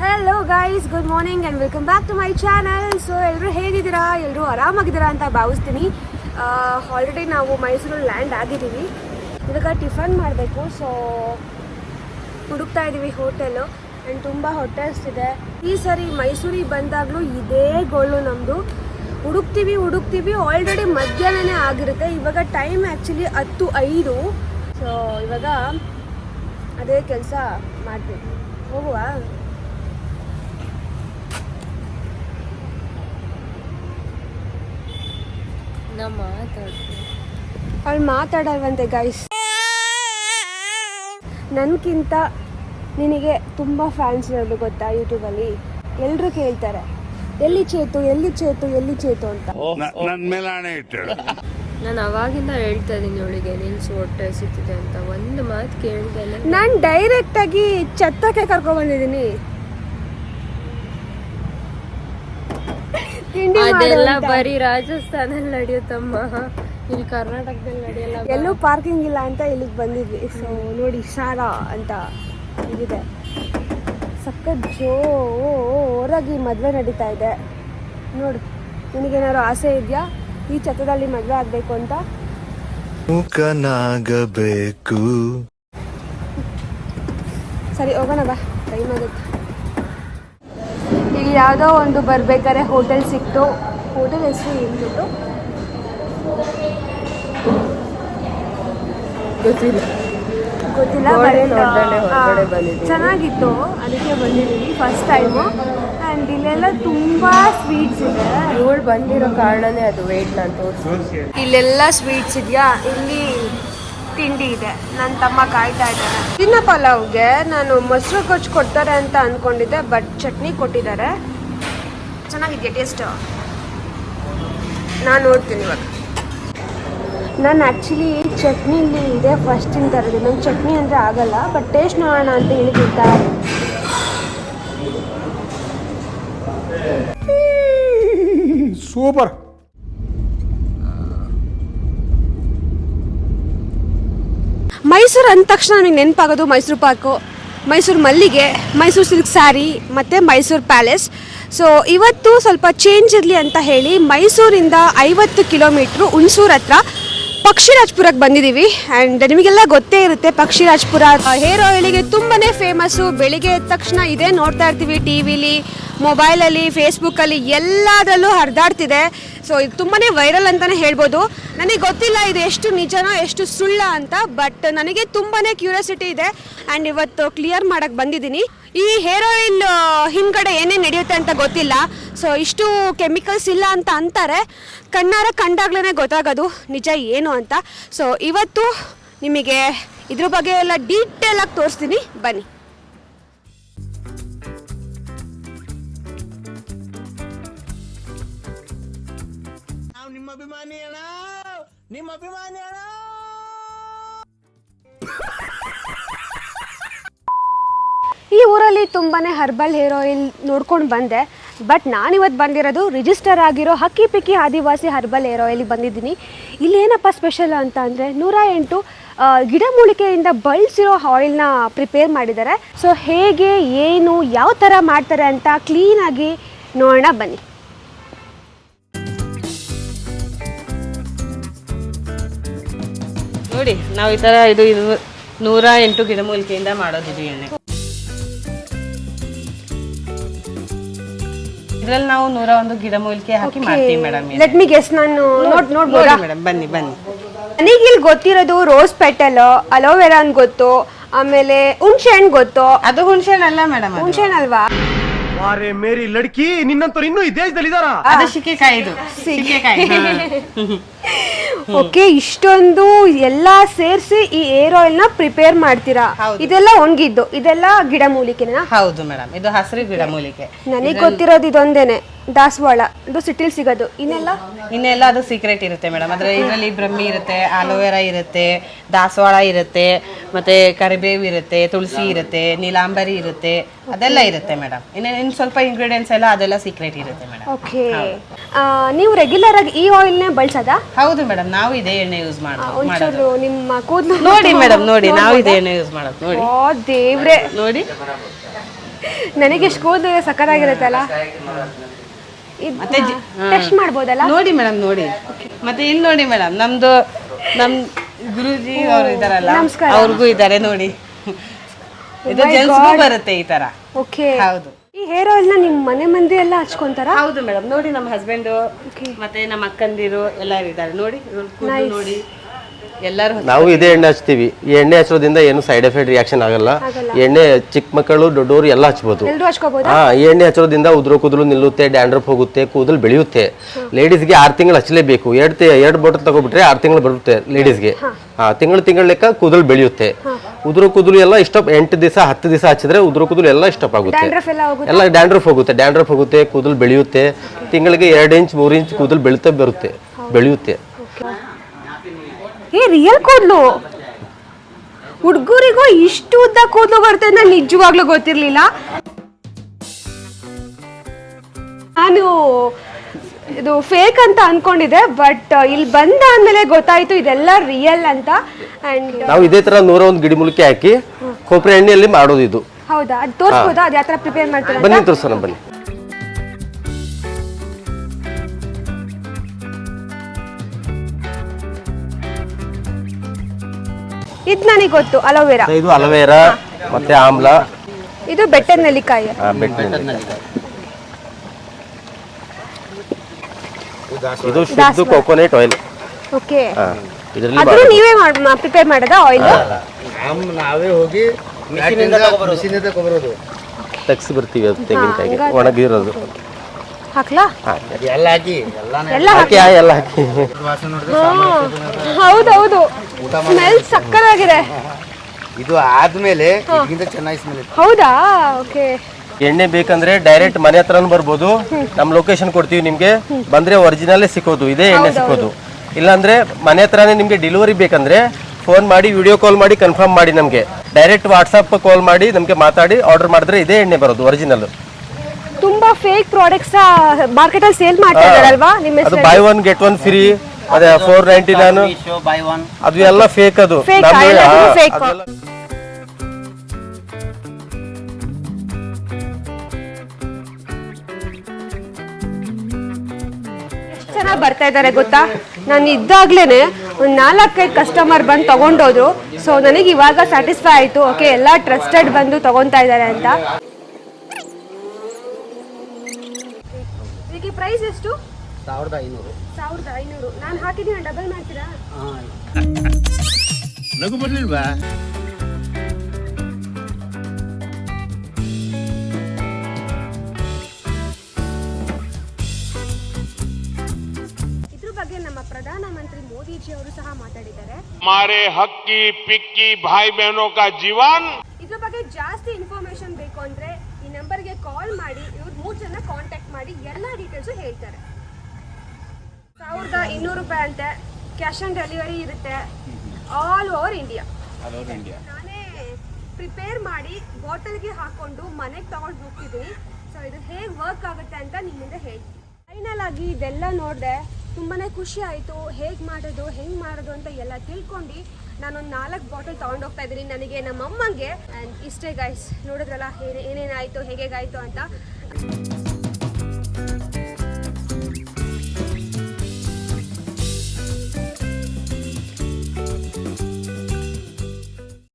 Hello guys good morning and welcome back to my channel so ಎಲ್ಲರೂ ಹೇಗಿದ್ದೀರಾ? ಎಲ್ಲರೂ ಆರಾಮಾಗಿದ್ದೀರಾ ಅಂತ ಭಾವಿಸ್ತೀನಿ. ಆಲ್ರೆಡಿ ನಾವು ಮೈಸೂರಲ್ಲಿ ಲ್ಯಾಂಡ್ ಆಗಿದ್ದೀವಿ. ಇವಾಗ ಟಿಫನ್ ಮಾಡಬೇಕು. ಸೊ ಹುಡುಕ್ತಾ ಇದ್ದೀವಿ ಹೋಟೆಲು ಆ್ಯಂಡ್ ತುಂಬ ಹೊಟ್ಟೆ ಇದೆ. ಈ ಸರಿ ಮೈಸೂರಿಗೆ ಬಂದಾಗಲೂ ಇದೇ ಗೋಳು ನಮ್ಮದು ಹುಡುಕ್ತೀವಿ ಹುಡುಕ್ತೀವಿ. ಆಲ್ರೆಡಿ ಮಧ್ಯಾಹ್ನನೇ ಆಗಿರುತ್ತೆ. ಇವಾಗ ಟೈಮ್ ಆ್ಯಕ್ಚುಲಿ ಹತ್ತು ಐದು. ಸೊ ಇವಾಗ ಅದೇ ಕೆಲಸ ಮಾಡ್ತೀವಿ ಹೋಗುವ? ನಾ ಮಾತಾಡ್ತೀನಿ. ಅವಳು ಮಾತಾಡಲ್ವಂತೆ ಗೈಸ್ ನನಗಿಂತ ನಿನಗೆ ತುಂಬ ಫ್ಯಾನ್ಸ್ ಇರೋದು ಗೊತ್ತಾ ಯೂಟ್ಯೂಬಲ್ಲಿ ಎಲ್ಲರೂ ಕೇಳ್ತಾರೆ ಎಲ್ಲಿ ಚೇತು ಎಲ್ಲಿ ಚೇತು ಎಲ್ಲಿ ಚೇತು ಅಂತ. ನಾನು ಅವಾಗಿಂದ ಹೇಳ್ತಾ ಇದ್ದೀನಿ ಅವಳಿಗೆ ನಿಲ್ಸು ಹೊಟ್ಟೆ ಸಿಗ್ತಿದೆ ಅಂತ. ಒಂದು ಮಾತು ಕೇಳಿದೆ ನಾನು ಡೈರೆಕ್ಟಾಗಿ ಛತ್ತಕ್ಕೆ ಕರ್ಕೊಂಡ್ಬಂದಿದ್ದೀನಿ ತಿಂಡಿ ಅದೆಲ್ಲ ಬರೀ ರಾಜಸ್ಥಾನಲ್ಲಿ ನಡೆಯುತ್ತಮ್ಮ ಇಲ್ಲಿ ಕರ್ನಾಟಕದಲ್ಲಿ ನಡೆಯಲ್ಲ ಎಲ್ಲೂ ಪಾರ್ಕಿಂಗ್ ಇಲ್ಲ ಅಂತ ಇಲ್ಲಿಗೆ ಬಂದಿದ್ವಿ. ಸೊ ನೋಡಿ ಸಾರಾ ಅಂತ ಇದಿದೆ ಸಖತ್ ಜೋರಾಗಿ ಮದುವೆ ನಡೀತಾ ಇದೆ. ನೋಡು ನಿನಗೇನಾದ್ರು ಆಸೆ ಇದೆಯಾ? ಈ ಛತ್ರದಲ್ಲಿ ಮದುವೆ ಆಗಬೇಕು ಅಂತ? ಮೂಕನಾಗಬೇಕು ಸರಿ ಹೋಗೋಣ ಬಾ. ಟೈಮ್ ಆಗುತ್ತೆ. ಇಲ್ಲಿ ಯಾವುದೋ ಒಂದು ಬರ್ಬೇಕಾದ್ರೆ ಹೋಟೆಲ್ ಸಿಕ್ತು. ಹೋಟೆಲ್ ಹೆಸರು ಏನ್ಬಿಟ್ಟು ಗೊತ್ತಿಲ್ಲ. ಗೊತ್ತಿಲ್ಲ. ಚೆನ್ನಾಗಿತ್ತು. ಅದಕ್ಕೆ ಬಂದಿದ್ದೀವಿ ಫಸ್ಟ್ ಟೈಮು ಆ್ಯಂಡ್ ಇಲ್ಲೆಲ್ಲ ತುಂಬ ಸ್ವೀಟ್ಸ್ ಇದೆ. ಇವಳು ಬಂದಿರೋ ಕಾರಣನೇ ಅದು ವೇಟ್ ನಾನು ತೋರಿಸ್ತೀನಿ. ಇಲ್ಲೆಲ್ಲ ಸ್ವೀಟ್ಸ್ ಇದೆಯಾ? ಇಲ್ಲಿ ತಿಂಡಿ ಇದೆ. ನನ್ನ ತಮ್ಮ ಕಾಯ್ತಾ ಇದ್ದಾನೆ ಚಿನ್ನ ಪಲಾವ್ಗೆ ನಾನು ಮೊಸರು ಕೊಚ್ಚು ಕೊಡ್ತಾರೆ ಅಂತ ಅಂದ್ಕೊಂಡಿದ್ದೆ ಬಟ್ ಚಟ್ನಿ ಕೊಟ್ಟಿದ್ದಾರೆ. ಚೆನ್ನಾಗಿದೆಯಾ ಟೇಸ್ಟ್ ನಾನು ನೋಡ್ತೀನಿ ಇವಾಗ. ನಾನು ಆ್ಯಕ್ಚುಲಿ ಚಟ್ನಿಲಿ ಇದೆ ಫಸ್ಟ್ ತಿಂತಾ ಇರೋದು ನಂಗೆ ಚಟ್ನಿ ಅಂದರೆ ಆಗಲ್ಲ ಬಟ್ ಟೇಸ್ಟ್ ನೋಡೋಣ ಅಂತ ಹೇಳಿ ತಿಂತಾ ಸೂಪರ್. ಮೈಸೂರು ಅಂದ ತಕ್ಷಣ ನನಗೆ ನೆನಪಾಗೋದು ಮೈಸೂರು ಪಾರ್ಕು ಮೈಸೂರು ಮಲ್ಲಿಗೆ, ಮೈಸೂರು ಸಿಲ್ಕ್ ಸ್ಯಾರಿ, ಮತ್ತು ಮೈಸೂರು ಪ್ಯಾಲೇಸ್. ಸೊ ಇವತ್ತು ಸ್ವಲ್ಪ ಚೇಂಜ್ ಇರಲಿ ಅಂತ ಹೇಳಿ ಮೈಸೂರಿಂದ ಐವತ್ತು ಕಿಲೋಮೀಟ್ರು ಹುಣಸೂರು ಹತ್ರ ಪಕ್ಷಿರಾಜ್ಪುರಕ್ಕೆ ಬಂದಿದ್ದೀವಿ. ಆ್ಯಂಡ್ ನಿಮಗೆಲ್ಲ ಗೊತ್ತೇ ಇರುತ್ತೆ, ಪಕ್ಷಿರಾಜ್ಪುರ ಹೇರ್ ಆಯಿಲಿಗೆ ತುಂಬಾ ಫೇಮಸ್ಸು ಬೆಳಿಗ್ಗೆ ಎದ್ದ ತಕ್ಷಣ ಇದೇ ನೋಡ್ತಾ ಇರ್ತೀವಿ ಟಿ ವಿಲಿ ಮೊಬೈಲಲ್ಲಿ ಫೇಸ್ಬುಕ್ಕಲ್ಲಿ ಎಲ್ಲದರಲ್ಲೂ ಹರಿದಾಡ್ತಿದೆ. ಸೊ ಇದು ತುಂಬಾ ವೈರಲ್ ಅಂತಲೇ ಹೇಳ್ಬೋದು. ನನಗೆ ಗೊತ್ತಿಲ್ಲ ಇದು ಎಷ್ಟು ನಿಜನೋ, ಎಷ್ಟು ಸುಳ್ಳ ಅಂತ ಬಟ್ ನನಗೆ ತುಂಬಾ ಕ್ಯೂರಿಯಾಸಿಟಿ ಇದೆ. ಆ್ಯಂಡ್ ಇವತ್ತು ಕ್ಲಿಯರ್ ಮಾಡೋಕ್ಕೆ ಬಂದಿದ್ದೀನಿ. ಈ ಹೇರ್ ಆಯಿಲ್ ಹಿಂದ್ಗಡೆ ಏನೇನು ನಡೆಯುತ್ತೆ ಅಂತ ಗೊತ್ತಿಲ್ಲ. ಸೊ ಇಷ್ಟು ಕೆಮಿಕಲ್ಸ್ ಇಲ್ಲ ಅಂತ ಅಂತಾರೆ. ಕಣ್ಣಾರ ಕಂಡಾಗ್ಲೇ ಗೊತ್ತಾಗೋದು ನಿಜ ಏನು ಅಂತ. ಸೊ ಇವತ್ತು ನಿಮಗೆ ಇದ್ರ ಬಗ್ಗೆ ಎಲ್ಲ ಡೀಟೇಲಾಗಿ ತೋರಿಸ್ತೀನಿ. ಬನ್ನಿ. ಅಭಿಮಾನಿ ನಿಮ್ಮ ಅಭಿಮಾನಿ ಅಣ್ಣ ಈ ಊರಲ್ಲಿ ತುಂಬಾ ಹರ್ಬಲ್ ಹೇರ್ ಆಯಿಲ್ ನೋಡ್ಕೊಂಡು ಬಂದೆ. ಬಟ್ ನಾನಿವತ್ತು ಬಂದಿರೋದು ರಿಜಿಸ್ಟರ್ ಆಗಿರೋ ಹಕ್ಕಿ ಪಿಕ್ಕಿ ಆದಿವಾಸಿ ಹರ್ಬಲ್ ಹೇರ್ ಆಯಿಲಿಗೆ ಬಂದಿದ್ದೀನಿ. ಇಲ್ಲಿ ಏನಪ್ಪ ಸ್ಪೆಷಲ್ ಅಂತ ಅಂದರೆ ನೂರ ಎಂಟು ಗಿಡಮೂಲಿಕೆಯಿಂದ ಬಳಸಿರೋ ಆಯಿಲ್ನ ಪ್ರಿಪೇರ್ ಮಾಡಿದ್ದಾರೆ. ಸೊ ಹೇಗೆ, ಏನು, ಯಾವ ಥರ ಮಾಡ್ತಾರೆ ಅಂತ ಕ್ಲೀನಾಗಿ ನೋಡೋಣ ಬನ್ನಿ. ನೋಡಿ ನಾವು ಈ ತರ ಇದು ಇದು ನೂರ ಎಂಟು ಗಿಡಮೂಲಿಕೆಯಿಂದ ಮಾಡೋದಿದ್ವಿ ಇದು ಎಣ್ಣೆ. ಇದ್ರಲ್ಲಿ ನಾವು ನೂರ ಒಂದು ಗಿಡಮೂಲಿಕೆ ಹಾಕಿ ಮಾಡ್ತೀವಿ ಮೇಡಮ್ ಲೆಟ್ ಮಿ ಗೆಸ್ ನಾನು ನೋಡ್ ನೋಡ್ಬೋದಾ ಮೇಡಮ್ ಬನ್ನಿ ಬನ್ನಿ. ನನಗೆ ಇಲ್ಲಿ ಗೊತ್ತಿರೋದು ರೋಸ್ ಪೆಟಲ್ ಅಲೋವೆರಾ ಅಂತ ಗೊತ್ತು ಆಮೇಲೆ ಹುಣ್ಸೆ ಹಣ್ಣು ಗೊತ್ತು. ಅದು ಹುಣಸೆ ಅಲ್ಲ ಮೇಡಮ್ ಹುಣ್ಸೆ ಹಣ್ಣು ಅಲ್ವಾ? ಮಾರೇ ಮೇರಿ ಲಡ್ಕಿ ನಿನ್ನಂತವ್ರು ಇನ್ನೂ ಈ ದೇಶದಲ್ಲಿ ಇದಾರ ಅದು ಸಿಕ್ಕೆಕಾಯಿ ಇದು. ಶಿಕೆಕಾಯಿ ಓಕೆ ಇಷ್ಟೊಂದು ಎಲ್ಲ ಸೇರಿಸಿ ಈ ಏರ್ ಆಯಿಲ್ನ ಪ್ರಿಪೇರ್ ಮಾಡ್ತೀರಾ? ಹೌದು. ಇದೆಲ್ಲ ಒಣಗಿದ್ದು ಇದೆಲ್ಲ ಗಿಡಮೂಲಿಕೆನಾ ಹೌದು ಮೇಡಮ್ ಇದು ಹಸಿರು ಗಿಡಮೂಲಿಕೆ ನನಗೆ ಗೊತ್ತಿರೋದು ಇದೊಂದೇನೆ ದಾಸವಾಳ ಇದು ಸಿಟಿಲ್ ಸಿಗೋದು. ಇನ್ನೆಲ್ಲ? ಇನ್ನೆಲ್ಲ ಅದು ಸೀಕ್ರೆಟ್ ಇರುತ್ತೆ ಮೇಡಮ್ ಅದ್ರ ಇದರಲ್ಲಿ ಬ್ರಹ್ಮಿ ಇರುತ್ತೆ ಆಲೋವೆರಾ ಇರುತ್ತೆ ದಾಸವಾಳ ಇರುತ್ತೆ ಮತ್ತೆ ಕರಿಬೇವು ಇರುತ್ತೆ ತುಳಸಿ ಇರುತ್ತೆ ನೀಲಾಂಬರಿ ಇರುತ್ತೆ ಅದೆಲ್ಲ ಇರುತ್ತೆ ಮೇಡಮ್ ಇನ್ನು ಇನ್ನು ಸ್ವಲ್ಪ ಇಂಗ್ರೀಡಿಯೆಂಟ್ಸ್ ಎಲ್ಲ ಅದೆಲ್ಲ ಸೀಕ್ರೆಟ್ ಇರುತ್ತೆ ಮೇಡಮ್ ಓಕೆ. ನೀವು ರೆಗ್ಯುಲರ್ ಆಗಿ ಈ ಆಯಿಲ್ನೇ ಬಳಸೋದಾ? ಹೌದು ಮೇಡಮ್ ನಾವು ಇದೇ ಎಣ್ಣೆ ಯೂಸ್ ಮಾಡೋದು ಒಂಚೂರು ನಿಮ್ಮ ಕೂದಲು ನೋಡಿ ಮೇಡಮ್ ನೋಡಿ ನಾವು ಇದೇ ಎಣ್ಣೆ ಯೂಸ್ ಮಾಡೋದು ನೋಡಿ. ಓ ದೇವ್ರೆ. ನೋಡಿ. ನನಗೆ ಎಷ್ಟು ಕೂದಲು ಸಕ್ಕತ್ತಾಗಿರುತ್ತಲ್ಲ ಮತ್ತೆ ಜಿ-. ಟೆಸ್ಟ್ ಮಾಡ್ಬೋದಲ್ಲ? ನೋಡಿ ಮೇಡಮ್ ನೋಡಿ. ಮತ್ತೆ ಇಲ್ಲಿ ನೋಡಿ ಮೇಡಮ್ ನಮ್ದು ನಮ್ ಗುರುಜಿ ಅವರು ಇದಾರಲ್ಲ ನಮಸ್ಕಾರ. ಅವ್ರಿಗೂ ಇದ್ದಾರೆ ನೋಡಿ. ಇದು my ಜೆಂಟ್ಸ್ಗೂ ಬರುತ್ತೆ ಈ ತರ. ಓಕೆ ಹೌದು. ಈ ಹೇರ್ ಆಯಿಲ್ನ ನಿಮ್ ಮನೆ ಮಂದಿ ಎಲ್ಲ ಹಚ್ಕೊಂತಾರ? ಹೌದು ಮೇಡಮ್ ನೋಡಿ ನಮ್ಮ ಹಸ್ಬೆಂಡ್ ಮತ್ತೆ ನಮ್ಮ ಅಕ್ಕಂದಿರು ಎಲ್ಲರೂ ಇದ್ದಾರೆ. ನೋಡಿ ಇವ್ರ ಕೂದ್ಲು Nice. ನೋಡಿ ಎಲ್ಲರೂ ನಾವು ಇದೇ ಎಣ್ಣೆ ಹಚ್ತೀವಿ. ಈ ಎಣ್ಣೆ ಹಚ್ಚೋದ್ರಿಂದ ಏನು ಸೈಡ್ ಎಫೆಕ್ಟ್ ರಿಯಾಕ್ಷನ್ ಆಗಲ್ಲ. ಈ ಎಣ್ಣೆ ಚಿಕ್ಕ ಮಕ್ಕಳು ದೊಡ್ಡವರು ಎಲ್ಲ ಹಚ್ಬೋದು. ಎಲ್ರು ಹಾ ಈ ಎಣ್ಣೆ ಹಚ್ಚೋದ್ರಿಂದ ಉದುರು ಕೂದಲು ನಿಲ್ಲುತ್ತೆ ಡ್ಯಾಂಡ್ರಫ್ ಹೋಗುತ್ತೆ ಕೂದಲು ಬೆಳೆಯುತ್ತೆ. ಲೇಡೀಸ್ಗೆ ಆರು ತಿಂಗಳು ಹಚ್ಚಲೇಬೇಕು ಎರಡು ಎರಡು ಬಾಟಲ್ ತಗೊಬಿಟ್ರೆ ಆರು ತಿಂಗಳು ಬರುತ್ತೆ ಲೇಡೀಸ್ಗೆ ಹಾ. ತಿಂಗಳು ತಿಂಗಳ ಲೆಕ್ಕ ಕೂದಲು ಬೆಳೆಯುತ್ತೆ. ಉದುರು ಕೂದಲು ಎಲ್ಲ ಇಷ್ಟ ಎಂಟು ದಿವಸ ಹತ್ತು ದಿವಸ ಹಚ್ಚಿದ್ರೆ ಉದುರು ಕೂದಲು ಎಲ್ಲ ಇಷ್ಟಪ್ ಆಗುತ್ತೆ ಡ್ಯಾಂಡ್ರಫ್ ಎಲ್ಲ ಹೋಗುತ್ತೆ? ಎಲ್ಲ ಡ್ಯಾಂಡ್ರಫ್ ಹೋಗುತ್ತೆ. ಡ್ಯಾಂಡ್ರಫ್ ಹೋಗುತ್ತೆ ಕೂದಲು ಬೆಳೆಯುತ್ತೆ. ತಿಂಗಳಿಗೆ ಎರಡು ಇಂಚ್ ಮೂರು ಇಂಚ್ ಕೂದಲು ಬೆಳೀತಾ ಬರುತ್ತೆ ಬೆಳೆಯುತ್ತೆ. ಏ ರಿಯಲ್ ಕೂದಲು? ಹುಡುಗರಿಗೂ ಇಷ್ಟು ಉದ್ದ ಕೂದಲು ಬರುತ್ತೆ ಅಂತ ನಿಜವಾಗ್ಲೂ ಗೊತ್ತಿರ್ಲಿಲ್ಲ. ನಾನು ಇದು ಫೇಕ್ ಅಂತ ಅನ್ಕೊಂಡಿದೆ ಬಟ್ ಇಲ್ಲಿ ಬಂದ ಆದ್ಮೇಲೆ ಗೊತ್ತಾಯ್ತು ಇದೆಲ್ಲ ರಿಯಲ್ ಅಂತ. ಅಂಡ್ ನಾವು ಇದೇ ತರ ನೂರ ಒಂದು ಗಿಡಮೂಲಿಕೆ ಹಾಕಿ ಕೊಬ್ಬರಿ ಎಣ್ಣೆಯಲ್ಲಿ ಮಾಡೋದು ಇದು. ಹೌದಾ? ಅದು ತೋರಿಸ್ಬೋದಾ? ಅದು ಯಾವ ಥರ ಪ್ರಿಪೇರ್ ಮಾಡ್ತಾರೆ ಬನ್ನಿ ತೋರಿಸೋಣ ಬನ್ನಿ. ಇದು ನನಗೆ ಗೊತ್ತು ಅಲೋವೆರಾ ಇದು ಅಲೋವೆರಾ ಮತ್ತೆ ಆಮ್ಲ. ಇದು ಬೆಟ್ಟದ ನೆಲ್ಲಿಕಾಯಿ. ಬೆಟ್ಟದ ಬೆಟ್ಟಿನ ಇದು ಶುದ್ಧ ಕೋಕೋನಟ್ ಆಯಿಲ್ ಓಕೆ ಇದರಲ್ಲಿ ಅದ್ರೂ ನೀವೇ ಪ್ರಿಪೇರ್ ಮಾಡಿದ ಆಯಿಲ್ ನಾವೇ ಹೋಗಿ ಮಿಷಿನಿಂದ ತಗೊಬರೋದು ತೆಗ್ಸಿ ಬರ್ತೀವಿ ಅದು ತೆಂಗಿನಕಾಯಿಗೆ. ಒಣಗಿರೋದು. ಹಾಕ್ಲಾ? ಎಲ್ಲ ಹಾಕಿ ಎಲ್ಲ ಹಾಕಿ. ಆ, ಎಲ್ಲ ಹಾಕಿ. ವಾಸನೆ ನೋಡಿದ್ರೆ ಹೌದೌದು ಸ್ಮೆಲ್ ಸಕ್ಕರಾಗಿದೆ ಇದು ಆದ್ಮೇಲೆ ಇದಕ್ಕಿಂತ ಚೆನ್ನಾಗಿ ಸ್ಮೆಲ್ ಹೌದಾ? ಓಕೆ ಎಣ್ಣೆ ಬೇಕಂದ್ರೆ ಡೈರೆಕ್ಟ್ ಮನೆ ಹತ್ರನೂ ಬರ್ಬೋದು. ನಮ್ಮ ಲೊಕೇಶನ್ ಕೊಡ್ತೀವಿ ನಿಮ್ಗೆ. ಬಂದ್ರೆ ಒರಿಜಿನಲ್ಲೇ ಸಿಕ್ಕೋದು. ಇದೇ ಎಣ್ಣೆ ಸಿಕ್ಕೋದು. ಇಲ್ಲಾಂದ್ರೆ ಮನೆ ಹತ್ರನೇ ನಿಮ್ಗೆ ಡೆಲಿವರಿ ಬೇಕಂದ್ರೆ ಫೋನ್ ಮಾಡಿ ವಿಡಿಯೋ ಕಾಲ್ ಮಾಡಿ ಕನ್ಫರ್ಮ್ ಮಾಡಿ ನಮಗೆ. ಡೈರೆಕ್ಟ್ ವಾಟ್ಸಪ್ ಕಾಲ್ ಮಾಡಿ ನಮಗೆ ಮಾತಾಡಿ ಆರ್ಡರ್ ಮಾಡಿದ್ರೆ ಇದೇ ಎಣ್ಣೆ ಬರೋದು ಒರಿಜಿನಲ್ ತುಂಬಾ ಫೇಕ್ ಪ್ರಾಡಕ್ಟ್ಸ್ ಮಾರ್ಕೆಟ್ ಅಲ್ಲಿ ಸೇಲ್ ಮಾಡ್ತಾ ನಿಮ್ಮ ಅದು buy one get one free ಅದೇ ಫೋರ್ ನೈಂಟಿ ನೈನ್ ಅದು ಎಲ್ಲ ಫೇಕ್ ಅದು. ಚೆನ್ನಾಗಿ ಬರ್ತಾ ಇದ್ದಾರೆ ಗೊತ್ತಾ? ನಾನು ಇದ್ದಾಗ್ಲೇ ಒಂದು ನಾಲ್ಕೈದು ಕಸ್ಟಮರ್ ಬಂದು ತಗೊಂಡೋದ್ರು. ಸೊ ನನಗೆ ಇವಾಗ ಸ್ಯಾಟಿಸ್ಫೈ ಆಯಿತು. ಓಕೆ ಎಲ್ಲ ಟ್ರಸ್ಟೆಡ್ ಬಂದು ತಗೊಂತಾ ಇದ್ದಾರೆ ಅಂತ. ಇದಕ್ಕೆ ಪ್ರೈಸ್ ಎಷ್ಟು? ಸಾವಿರದ ಐನೂರು. ಸಾವಿರದ ಐನೂರು. ನಾನು ಹಾಕಿದ್ದೀನಿ ಡಬಲ್ ಮಾಡ್ತೀರಾ? ನಗು ಬರ್ಲಿಲ್ವಾ? ಬಗ್ಗೆ ನಮ್ಮ ಪ್ರಧಾನಮಂತ್ರಿ ಮೋದಿಜಿ ಅವರು ಸಹ ಮಾತಾಡಿದ್ದಾರೆ. ಮಾರೇ ಹಕ್ಕಿ ಪಿಕ್ಕಿ ಭಾಯಿ ಬಹನೋ ಕಾ ಜೀವನ್. ಇದ್ರ ಬಗ್ಗೆ ಜಾಸ್ತಿ ಇನ್ಫಾರ್ಮೇಶನ್ ಬೇಕು ಅಂದ್ರೆ ಈ ನಂಬರ್ಗೆ ಕಾಲ್ ಮಾಡಿ ಇವ್ರು ಮೂರ್ ಜನ ಕಾಂಟ್ಯಾಕ್ಟ್ ಮಾಡಿ ಎಲ್ಲ ಡೀಟೇಲ್ಸ್ ಹೇಳ್ತಾರೆ. ಸಾವಿರದ ಇನ್ನೂರು ರೂಪಾಯಿ ಅಂತೆ ಕ್ಯಾಶ್ ಆನ್ ಡೆಲಿವರಿ ಇರುತ್ತೆ ಆಲ್ ಓವರ್ ಇಂಡಿಯಾ ನಾನೇ ಪ್ರಿಪೇರ್ ಮಾಡಿ ಬಾಟಲ್ಗೆ ಹಾಕೊಂಡು ಮನೆಗೆ ತಗೊಂಡು ಹೋಗ್ತಿದ್ದೀನಿ. ಸೊ ಇದು ಹೇಗೆ ವರ್ಕ್ ಆಗುತ್ತೆ ಅಂತ ನಿಮ್ಮಿಂದ ಹೇಳಿ ಫೈನಲ್ ಆಗಿ ಇದೆಲ್ಲ ನೋಡಿದೆ ತುಂಬಾನೇ ಖುಷಿ ಆಯಿತು. ಹೇಗೆ ಮಾಡೋದು, ಹೆಂಗೆ ಮಾಡೋದು ಅಂತ ಎಲ್ಲ ತಿಳ್ಕೊಂಡು ನಾನೊಂದು ನಾಲ್ಕು ಬಾಟಲ್ ತೊಗೊಂಡು ಹೋಗ್ತಾ ಇದ್ದೀನಿ ನನಗೆ, ನಮ್ಮ ಅಮ್ಮಂಗೆ. ಆ್ಯಂಡ್ ಇಷ್ಟೇ ಗಾಯ್ಸ್ ನೋಡಿದ್ರಲ್ಲ ಏನೇನಾಯಿತು ಹೇಗೆ ಹೇಗೇಗಾಯಿತು ಅಂತ.